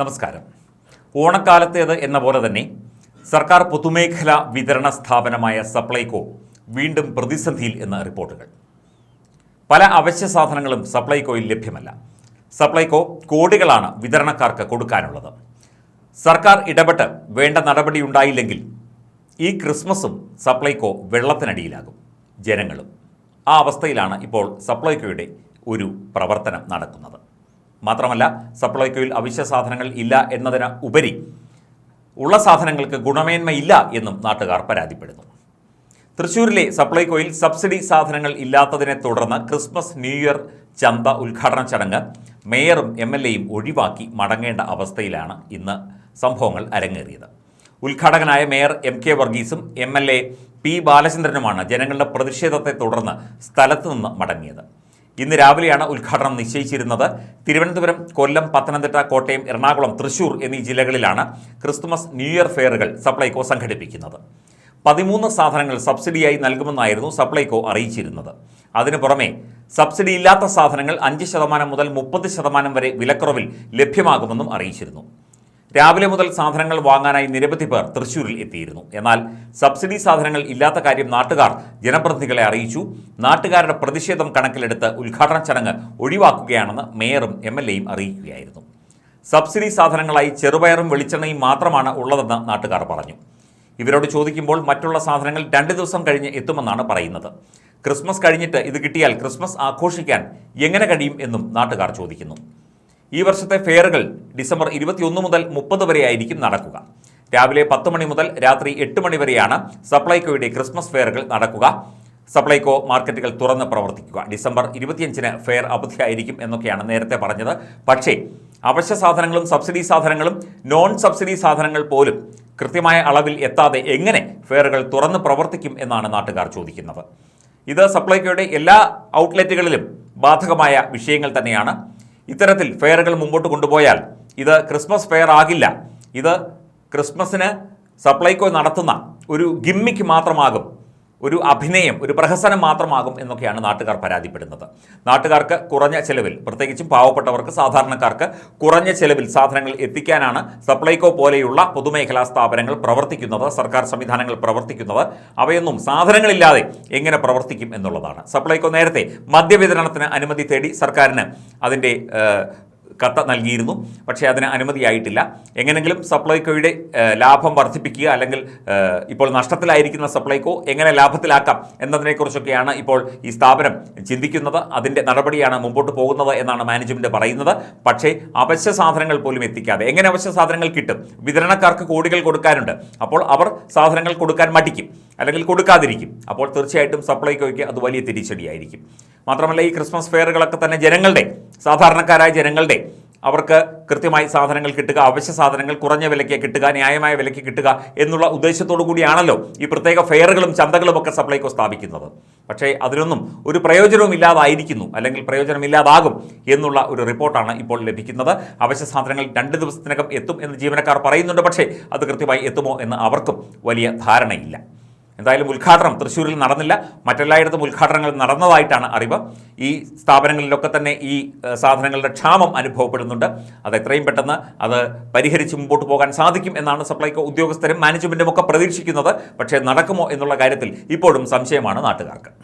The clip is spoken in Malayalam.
നമസ്കാരം. ഓണക്കാലത്തേത് എന്ന പോലെ തന്നെ സർക്കാർ പൊതുമേഖലാ വിതരണ സ്ഥാപനമായ സപ്ലൈകോ വീണ്ടും പ്രതിസന്ധിയിൽ എന്ന റിപ്പോർട്ടുകൾ. പല അവശ്യ സാധനങ്ങളും സപ്ലൈകോയിൽ ലഭ്യമല്ല. സപ്ലൈകോ കോടികളാണ് വിതരണക്കാർക്ക് കൊടുക്കാനുള്ളത്. സർക്കാർ ഇടപെട്ട് വേണ്ട നടപടിയുണ്ടായില്ലെങ്കിൽ ഈ ക്രിസ്മസും സപ്ലൈകോ വെള്ളത്തിനടിയിലാകും. ജനങ്ങളും ആ അവസ്ഥയിലാണ് ഇപ്പോൾ സപ്ലൈകോയുടെ ഒരു പ്രവർത്തനം നടക്കുന്നത്. മാത്രമല്ല സപ്ലൈകോയിൽ അവശ്യ സാധനങ്ങൾ ഇല്ല എന്നതിന് ഉപരി ഉള്ള സാധനങ്ങൾക്ക് ഗുണമേന്മയില്ല എന്നും നാട്ടുകാർ പരാതിപ്പെടുന്നു. തൃശൂരിലെ സപ്ലൈകോയിൽ സബ്സിഡി സാധനങ്ങൾ ഇല്ലാത്തതിനെ തുടർന്ന് ക്രിസ്മസ് ന്യൂ ഇയർ ചന്ത ഉദ്ഘാടന ചടങ്ങ് മേയറും എം എൽ എയും ഒഴിവാക്കി മടങ്ങേണ്ട അവസ്ഥയിലാണ് ഇന്ന് സംഭവങ്ങൾ അരങ്ങേറിയത്. ഉദ്ഘാടകനായ മേയർ എം കെ വർഗീസും എം എൽ എ പി ബാലചന്ദ്രനുമാണ് ജനങ്ങളുടെ പ്രതിഷേധത്തെ തുടർന്ന് സ്ഥലത്തു നിന്ന് മടങ്ങിയത്. ഇന്ന് രാവിലെയാണ് ഉദ്ഘാടനം നിശ്ചയിച്ചിരുന്നത്. തിരുവനന്തപുരം കൊല്ലം പത്തനംതിട്ട കോട്ടയം എറണാകുളം തൃശൂർ എന്നീ ജില്ലകളിലാണ് ക്രിസ്തുമസ് ന്യൂ ഇയർ ഫെയറുകൾ സപ്ലൈകോ സംഘടിപ്പിക്കുന്നത്. പതിമൂന്ന് സാധനങ്ങൾ സബ്സിഡിയായി നൽകുമെന്നായിരുന്നു സപ്ലൈകോ അറിയിച്ചിരുന്നത്. അതിനു പുറമെ സബ്സിഡി ഇല്ലാത്ത സാധനങ്ങൾ അഞ്ച് ശതമാനം മുതൽ മുപ്പത് ശതമാനം വരെ വിലക്കുറവിൽ ലഭ്യമാകുമെന്നും അറിയിച്ചിരുന്നു. രാവിലെ മുതൽ സാധനങ്ങൾ വാങ്ങാനായി നിരവധി പേർ തൃശൂരിൽ എത്തിയിരുന്നു. എന്നാൽ സബ്സിഡി സാധനങ്ങൾ ഇല്ലാത്ത കാര്യം നാട്ടുകാർ ജനപ്രതിനിധികളെ അറിയിച്ചു. നാട്ടുകാരുടെ പ്രതിഷേധം കണക്കിലെടുത്ത് ഉദ്ഘാടന ചടങ്ങ് ഒഴിവാക്കുകയാണെന്ന് മേയറും എം എൽ എയും അറിയിക്കുകയായിരുന്നു. സബ്സിഡി സാധനങ്ങളായി ചെറുപയറും വെളിച്ചെണ്ണയും മാത്രമാണ് ഉള്ളതെന്ന് നാട്ടുകാർ പറഞ്ഞു. ഇവരോട് ചോദിക്കുമ്പോൾ മറ്റുള്ള സാധനങ്ങൾ രണ്ട് ദിവസം കഴിഞ്ഞ് എത്തുമെന്നാണ് പറയുന്നത്. ക്രിസ്മസ് കഴിഞ്ഞിട്ട് ഇത് കിട്ടിയാൽ ക്രിസ്മസ് ആഘോഷിക്കാൻ എങ്ങനെ കഴിയും എന്നും നാട്ടുകാർ ചോദിക്കുന്നു. ഈ വർഷത്തെ ഫെയറുകൾ ഡിസംബർ ഇരുപത്തിയൊന്ന് മുതൽ മുപ്പത് വരെ ആയിരിക്കും നടക്കുക. രാവിലെ പത്ത് മണി മുതൽ രാത്രി എട്ട് മണി വരെയാണ് സപ്ലൈകോയുടെ ക്രിസ്മസ് ഫെയറുകൾ നടക്കുക. സപ്ലൈകോ മാർക്കറ്റുകൾ തുറന്ന് പ്രവർത്തിക്കുക. ഡിസംബർ ഇരുപത്തിയഞ്ചിന് ഫെയർ അവധിയായിരിക്കും എന്നൊക്കെയാണ് നേരത്തെ പറഞ്ഞത്. പക്ഷേ അവശ്യ സാധനങ്ങളും സബ്സിഡി സാധനങ്ങളും നോൺ സബ്സിഡി സാധനങ്ങൾ പോലും കൃത്യമായ അളവിൽ എത്താതെ എങ്ങനെ ഫെയറുകൾ തുറന്ന് പ്രവർത്തിക്കും എന്നാണ് നാട്ടുകാർ ചോദിക്കുന്നത്. ഇത് സപ്ലൈകോയുടെ എല്ലാ ഔട്ട്ലെറ്റുകളിലും ബാധകമായ വിഷയങ്ങൾ തന്നെയാണ്. ഇത്തരത്തിൽ ഫെയറുകൾ മുമ്പോട്ട് കൊണ്ടുപോയാൽ ഇത് ക്രിസ്മസ് ഫെയർ ആകില്ല. ഇത് ക്രിസ്മസിന് സപ്ലൈകോ നടത്തുന്ന ഒരു ഗിമ്മിക്ക് മാത്രമാകും. ഒരു അഭിനയം ഒരു പ്രഹസനം മാത്രമാകും എന്നൊക്കെയാണ് നാട്ടുകാർ പരാതിപ്പെടുന്നത്. നാട്ടുകാർക്ക് കുറഞ്ഞ ചെലവിൽ പ്രത്യേകിച്ചും പാവപ്പെട്ടവർക്ക് സാധാരണക്കാർക്ക് കുറഞ്ഞ ചെലവിൽ സാധനങ്ങൾ എത്തിക്കാനാണ് സപ്ലൈകോ പോലെയുള്ള പൊതുമേഖലാ സ്ഥാപനങ്ങൾ പ്രവർത്തിക്കുന്നത് സർക്കാർ സംവിധാനങ്ങൾ പ്രവർത്തിക്കുന്നത്. അവയൊന്നും സാധനങ്ങളില്ലാതെ എങ്ങനെ പ്രവർത്തിക്കും എന്നുള്ളതാണ്. സപ്ലൈകോ നേരത്തെ മദ്യവിതരണത്തിന് അനുമതി തേടി സർക്കാരിന് അതിന്റെ കത്ത് നൽകിയിരുന്നു. പക്ഷേ അതിന് അനുമതിയായിട്ടില്ല. എങ്ങനെങ്കിലും സപ്ലൈകോയുടെ ലാഭം വർദ്ധിപ്പിക്കുക അല്ലെങ്കിൽ ഇപ്പോൾ നഷ്ടത്തിലായിരിക്കുന്ന സപ്ലൈകോ എങ്ങനെ ലാഭത്തിലാക്കാം എന്നതിനെക്കുറിച്ചൊക്കെയാണ് ഇപ്പോൾ ഈ സ്ഥാപനം ചിന്തിക്കുന്നത്. അതിന്റെ നടപടിയാണ് മുമ്പോട്ട് പോകുന്നത് എന്നാണ് മാനേജ്മെന്റ് പറയുന്നത്. പക്ഷേ അവശ്യ സാധനങ്ങൾ പോലും എത്തിക്കാതെ എങ്ങനെ അവശ്യ സാധനങ്ങൾ കിട്ടും? വിതരണക്കാർക്ക് കോടികൾ കൊടുക്കാനുണ്ട്. അപ്പോൾ അവർ സാധനങ്ങൾ കൊടുക്കാൻ മടിക്കും അല്ലെങ്കിൽ കൊടുക്കാതിരിക്കും. അപ്പോൾ തീർച്ചയായിട്ടും സപ്ലൈകോയ്ക്ക് അത് വലിയ തിരിച്ചടിയായിരിക്കും. മാത്രമല്ല ഈ ക്രിസ്മസ് ഫെയറുകളൊക്കെ തന്നെ ജനങ്ങളുടെ സാധാരണക്കാരായ ജനങ്ങളുടെ അവർക്ക് കൃത്യമായി സാധനങ്ങൾ കിട്ടുക അവശ്യ സാധനങ്ങൾ കുറഞ്ഞ വിലയ്ക്ക് കിട്ടുക ന്യായമായ വിലയ്ക്ക് കിട്ടുക എന്നുള്ള ഉദ്ദേശത്തോടു കൂടിയാണല്ലോ ഈ പ്രത്യേക ഫെയറുകളും ചന്തകളും ഒക്കെ സപ്ലൈകോ സ്ഥാപിക്കുന്നത്. പക്ഷേ അതിനൊന്നും ഒരു പ്രയോജനവും ഇല്ലാതായിരിക്കുന്നു അല്ലെങ്കിൽ പ്രയോജനമില്ലാതാകും എന്നുള്ള ഒരു റിപ്പോർട്ടാണ് ഇപ്പോൾ ലഭിക്കുന്നത്. അവശ്യ സാധനങ്ങൾ രണ്ട് ദിവസത്തിനകം എത്തും എന്ന് ജീവനക്കാർ പറയുന്നുണ്ട് പക്ഷേ അത് കൃത്യമായി എത്തുമോ എന്ന് അവർക്കും വലിയ ധാരണയില്ല. എന്തായാലും ഉദ്ഘാടനം തൃശ്ശൂരിൽ നടന്നില്ല. മറ്റെല്ലായിടത്തും ഉദ്ഘാടനങ്ങൾ നടന്നതായിട്ടാണ് അറിവ്. ഈ സ്ഥാപനങ്ങളിലൊക്കെ തന്നെ ഈ സാധനങ്ങളുടെ ക്ഷാമം അനുഭവപ്പെടുന്നുണ്ട്. അത് എത്രയും പെട്ടെന്ന് അത് പരിഹരിച്ച് മുമ്പോട്ട് പോകാൻ സാധിക്കും എന്നാണ് സപ്ലൈകോ ഉദ്യോഗസ്ഥരും മാനേജ്മെന്റും ഒക്കെ പ്രതീക്ഷിക്കുന്നത്. പക്ഷേ നടക്കുമോ എന്നുള്ള കാര്യത്തിൽ ഇപ്പോഴും സംശയമാണ് നാട്ടുകാർക്ക്.